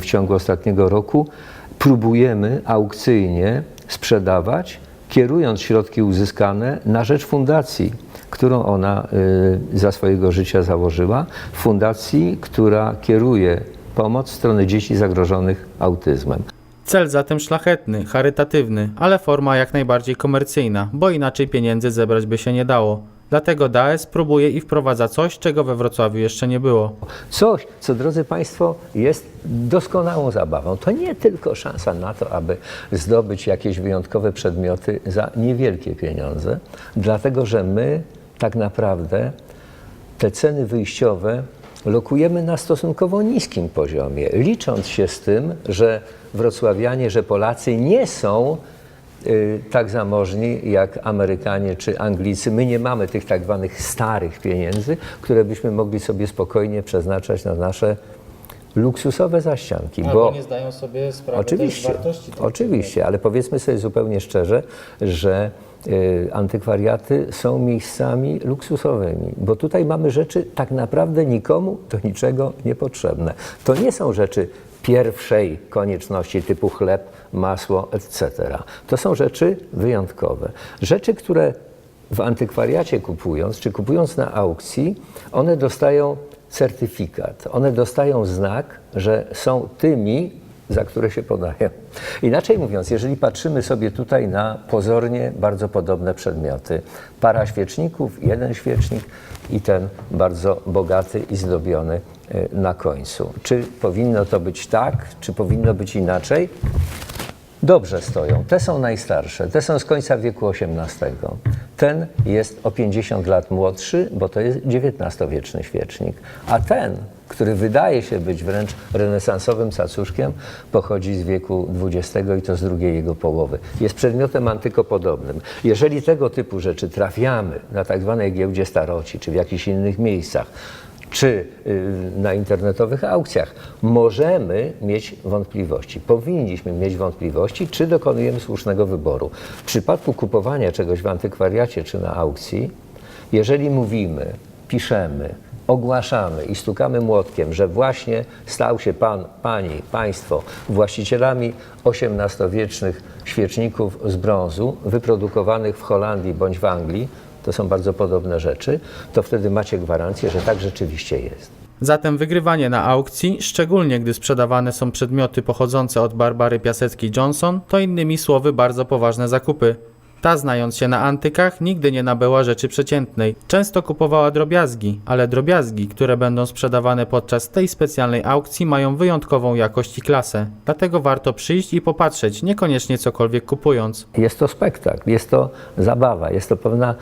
w ciągu ostatniego roku próbujemy aukcyjnie sprzedawać, kierując środki uzyskane na rzecz fundacji, którą ona y, za swojego życia założyła. Fundacji, która kieruje pomoc w stronę dzieci zagrożonych autyzmem. Cel zatem szlachetny, charytatywny, ale forma jak najbardziej komercyjna, bo inaczej pieniędzy zebrać by się nie dało. Dlatego DAES próbuje i wprowadza coś, czego we Wrocławiu jeszcze nie było. Coś, co drodzy Państwo, jest doskonałą zabawą. To nie tylko szansa na to, aby zdobyć jakieś wyjątkowe przedmioty za niewielkie pieniądze, dlatego że my tak naprawdę te ceny wyjściowe lokujemy na stosunkowo niskim poziomie, licząc się z tym, że wrocławianie, że Polacy nie są tak zamożni jak Amerykanie czy Anglicy. My nie mamy tych tak zwanych starych pieniędzy, które byśmy mogli sobie spokojnie przeznaczać na nasze luksusowe zaścianki. bo zdają sobie sprawy Oczywiście, oczywiście, ale powiedzmy sobie zupełnie szczerze, że y, antykwariaty są miejscami luksusowymi, bo tutaj mamy rzeczy tak naprawdę nikomu do niczego niepotrzebne. To nie są rzeczy pierwszej konieczności typu chleb, masło, etc. To są rzeczy wyjątkowe. Rzeczy, które w antykwariacie kupując, czy kupując na aukcji, one dostają certyfikat, one dostają znak, że są tymi, za które się podają. Inaczej mówiąc, jeżeli patrzymy sobie tutaj na pozornie bardzo podobne przedmioty, para świeczników, jeden świecznik i ten bardzo bogaty i zdobiony y, na końcu. Czy powinno to być tak, czy powinno być inaczej? Dobrze stoją. Te są najstarsze. Te są z końca wieku XVIII. Ten jest o 50 lat młodszy, bo to jest XIX-wieczny świecznik. A ten, który wydaje się być wręcz renesansowym cacuszkiem, pochodzi z wieku XX i to z drugiej jego połowy. Jest przedmiotem antykopodobnym. Jeżeli tego typu rzeczy trafiamy na tak zwanej giełdzie staroci, czy w jakichś innych miejscach, czy y, na internetowych aukcjach, możemy mieć wątpliwości. Powinniśmy mieć wątpliwości, czy dokonujemy słusznego wyboru. W przypadku kupowania czegoś w antykwariacie czy na aukcji, jeżeli mówimy, piszemy, ogłaszamy i stukamy młotkiem, że właśnie stał się pan, pani, państwo właścicielami XVIII-wiecznych świeczników z brązu, wyprodukowanych w Holandii bądź w Anglii, to są bardzo podobne rzeczy, to wtedy macie gwarancję, że tak rzeczywiście jest. Zatem wygrywanie na aukcji, szczególnie gdy sprzedawane są przedmioty pochodzące od Barbary Piaseckiej-Johnson, to innymi słowy bardzo poważne zakupy. Ta, znając się na antykach, nigdy nie nabyła rzeczy przeciętnej. Często kupowała drobiazgi, ale drobiazgi, które będą sprzedawane podczas tej specjalnej aukcji, mają wyjątkową jakość i klasę. Dlatego warto przyjść i popatrzeć, niekoniecznie cokolwiek kupując. Jest to spektakl, jest to zabawa, jest to pewna,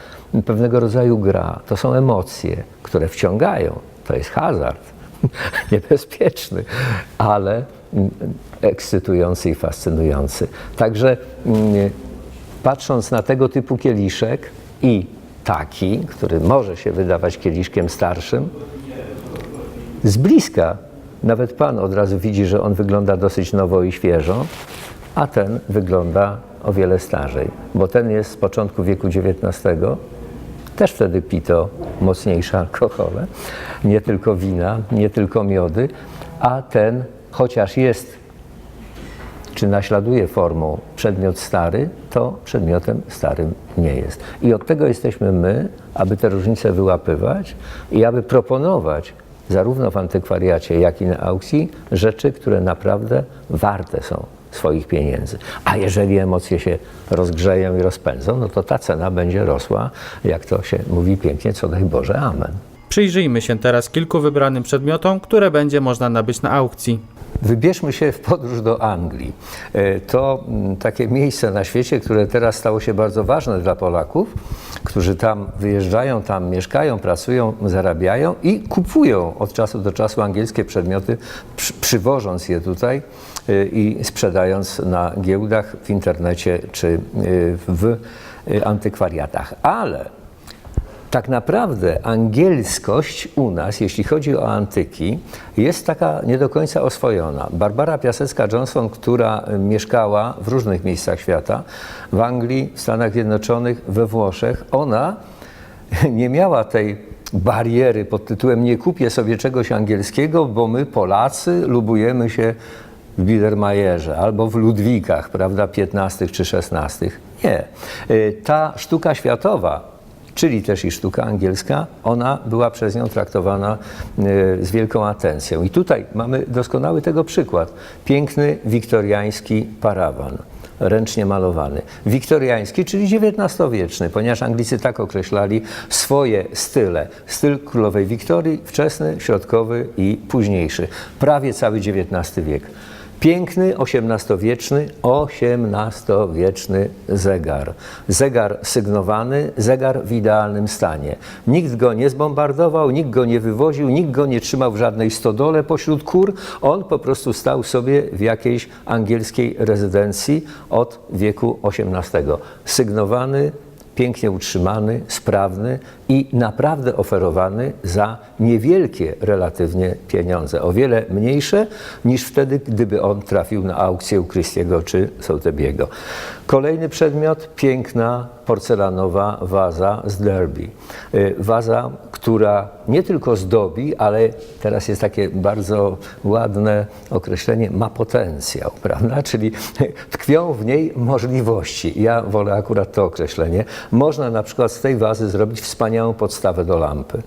pewnego rodzaju gra. To są emocje, które wciągają. To jest hazard. Niebezpieczny, ale mm, ekscytujący i fascynujący. Także mm, patrząc na tego typu kieliszek i taki, który może się wydawać kieliszkiem starszym, z bliska nawet pan od razu widzi, że on wygląda dosyć nowo i świeżo, a ten wygląda o wiele starzej, bo ten jest z początku wieku XIX. Też wtedy pito mocniejsze alkohole, nie tylko wina, nie tylko miody, a ten, chociaż jest czy naśladuje formą przedmiot stary, to przedmiotem starym nie jest. I od tego jesteśmy my, aby te różnice wyłapywać i aby proponować zarówno w antykwariacie, jak i na aukcji rzeczy, które naprawdę warte są swoich pieniędzy. A jeżeli emocje się rozgrzeją i rozpędzą, no to ta cena będzie rosła, jak to się mówi pięknie, co daj Boże, amen. Przyjrzyjmy się teraz kilku wybranym przedmiotom, które będzie można nabyć na aukcji. Wybierzmy się w podróż do Anglii. E, To mm, takie miejsce na świecie, które teraz stało się bardzo ważne dla Polaków, którzy tam wyjeżdżają, tam mieszkają, pracują, zarabiają i kupują od czasu do czasu angielskie przedmioty, przy, przywożąc je tutaj e, i sprzedając na giełdach, w internecie czy e, w antykwariatach. Ale tak naprawdę angielskość u nas, jeśli chodzi o antyki, jest taka nie do końca oswojona. Barbara Piasecka-Johnson, która mieszkała w różnych miejscach świata, w Anglii, w Stanach Zjednoczonych, we Włoszech, ona nie miała tej bariery pod tytułem nie kupię sobie czegoś angielskiego, bo my Polacy lubujemy się w Biedermajerze albo w Ludwikach, prawda, XV czy XVI. Nie. Y, Ta sztuka światowa, czyli też i sztuka angielska, ona była przez nią traktowana y, z wielką atencją. I tutaj mamy doskonały tego przykład. Piękny wiktoriański parawan ręcznie malowany. Wiktoriański, czyli XIX-wieczny, ponieważ Anglicy tak określali swoje style. Styl królowej Wiktorii, wczesny, środkowy i późniejszy. Prawie cały XIX wiek. Piękny XVIII-wieczny, XVIII-wieczny zegar. Zegar sygnowany, zegar w idealnym stanie. Nikt go nie zbombardował, nikt go nie wywoził, nikt go nie trzymał w żadnej stodole pośród kur. On po prostu stał sobie w jakiejś angielskiej rezydencji od wieku XVIII. Sygnowany, pięknie utrzymany, sprawny i naprawdę oferowany za niewielkie relatywnie pieniądze, o wiele mniejsze niż wtedy, gdyby on trafił na aukcję u Christiego czy Sotheby'ego. Kolejny przedmiot, piękna porcelanowa waza z Derby. Y, Waza, która nie tylko zdobi, ale teraz jest takie bardzo ładne określenie, ma potencjał, prawda? Czyli tkwią w niej możliwości. Ja wolę akurat to określenie. Można na przykład z tej wazy zrobić wspaniałą podstawę do lampy.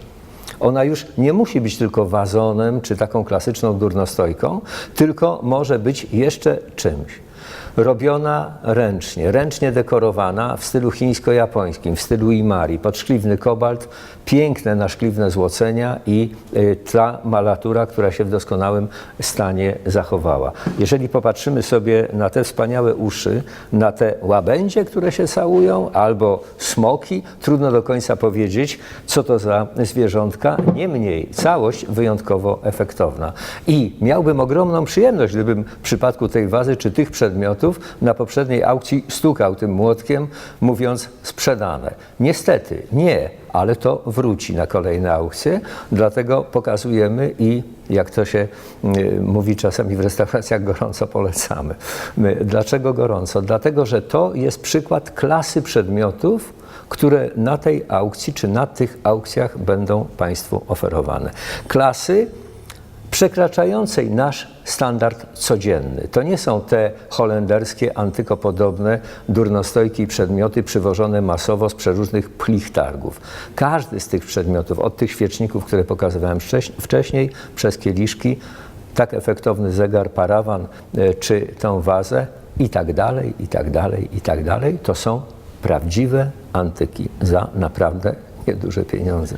Ona już nie musi być tylko wazonem czy taką klasyczną durnostojką, tylko może być jeszcze czymś. Robiona ręcznie, ręcznie dekorowana w stylu chińsko-japońskim, w stylu Imari, podszkliwny kobalt, piękne naszkliwne złocenia i y, ta malatura, która się w doskonałym stanie zachowała. Jeżeli popatrzymy sobie na te wspaniałe uszy, na te łabędzie, które się całują, albo smoki, trudno do końca powiedzieć, co to za zwierzątka. Niemniej całość wyjątkowo efektowna. I miałbym ogromną przyjemność, gdybym w przypadku tej wazy czy tych przedmiotów na poprzedniej aukcji stukał tym młotkiem, mówiąc sprzedane. Niestety nie, ale to wróci na kolejne aukcje, dlatego pokazujemy i jak to się y, mówi czasami w restauracjach, gorąco polecamy. My, dlaczego gorąco? Dlatego, że to jest przykład klasy przedmiotów, które na tej aukcji czy na tych aukcjach będą Państwu oferowane. Klasy przekraczającej nasz standard codzienny. To nie są te holenderskie, antykopodobne, durnostojki i przedmioty przywożone masowo z przeróżnych plich targów. Każdy z tych przedmiotów, od tych świeczników, które pokazywałem wcześ- wcześniej, przez kieliszki, tak efektowny zegar, parawan e, czy tą wazę i tak dalej, i tak dalej, i tak dalej, to są prawdziwe antyki za naprawdę nieduże pieniądze.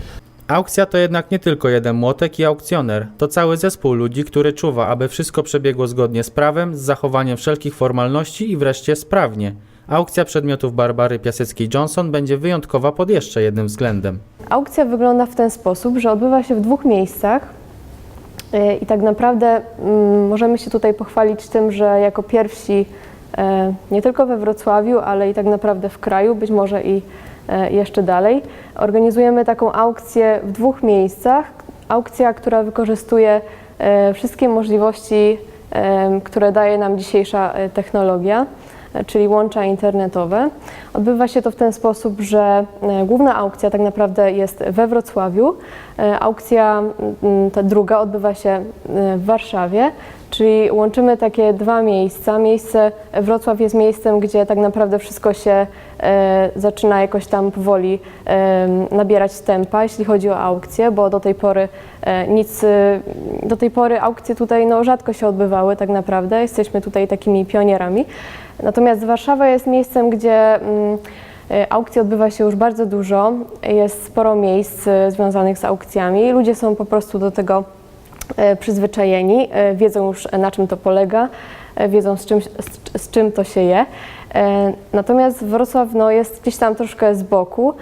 Aukcja to jednak nie tylko jeden młotek i aukcjoner, to cały zespół ludzi, który czuwa, aby wszystko przebiegło zgodnie z prawem, z zachowaniem wszelkich formalności i wreszcie sprawnie. Aukcja przedmiotów Barbary Piaseckiej-Johnson będzie wyjątkowa pod jeszcze jednym względem. Aukcja wygląda w ten sposób, że odbywa się w dwóch miejscach yy, i tak naprawdę mm, możemy się tutaj pochwalić tym, że jako pierwsi e, nie tylko we Wrocławiu, ale i tak naprawdę w kraju, być może i e, jeszcze dalej, organizujemy taką aukcję w dwóch miejscach. Aukcja, która wykorzystuje e, wszystkie możliwości, em, które daje nam dzisiejsza e, technologia e, czyli łącza internetowe. Odbywa się to w ten sposób, że e, główna aukcja tak naprawdę jest we Wrocławiu. E, Aukcja ta druga odbywa się e, w Warszawie, czyli łączymy takie dwa miejsca. Miejsce Wrocław jest miejscem, gdzie tak naprawdę wszystko się e, zaczyna jakoś tam powoli nabierać tempa, jeśli chodzi o aukcje, bo do tej pory nic, do tej pory aukcje tutaj no, rzadko się odbywały tak naprawdę. Jesteśmy tutaj takimi pionierami. Natomiast Warszawa jest miejscem, gdzie mm, aukcji odbywa się już bardzo dużo. Jest sporo miejsc e, związanych z aukcjami. Ludzie są po prostu do tego e, przyzwyczajeni, e, wiedzą już e, na czym to polega, e, wiedzą z czym, z, czym to się je. E, Natomiast Wrocław no, jest gdzieś tam troszkę z boku.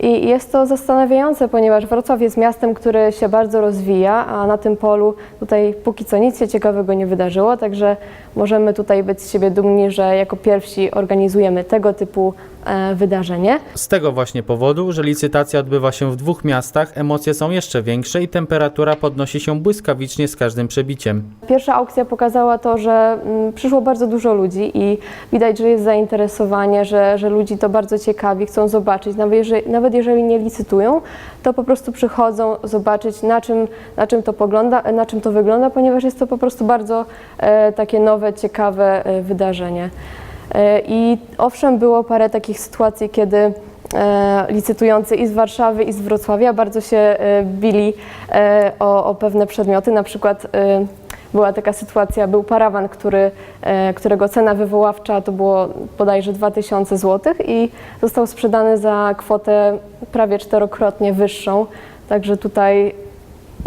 I jest to zastanawiające, ponieważ Wrocław jest miastem, które się bardzo rozwija, a na tym polu tutaj póki co nic się ciekawego nie wydarzyło, także możemy tutaj być z siebie dumni, że jako pierwsi organizujemy tego typu e, wydarzenie. Z tego właśnie powodu, że licytacja odbywa się w dwóch miastach, emocje są jeszcze większe i temperatura podnosi się błyskawicznie z każdym przebiciem. Pierwsza aukcja pokazała to, że mm, przyszło bardzo dużo ludzi i widać, że jest zainteresowanie, że, że ludzi to bardzo ciekawi, chcą zobaczyć. Nawet jeżeli, nawet jeżeli nie licytują, to po prostu przychodzą zobaczyć, na czym, na czym, to, pogląda, na czym to wygląda, ponieważ jest to po prostu bardzo e, takie nowe, ciekawe e, wydarzenie. E, I owszem, było parę takich sytuacji, kiedy e, licytujący i z Warszawy, i z Wrocławia bardzo się e, bili o, o pewne przedmioty. Na przykład była taka sytuacja, był parawan, który, którego cena wywoławcza to było bodajże 2000 zł i został sprzedany za kwotę prawie czterokrotnie wyższą. Także tutaj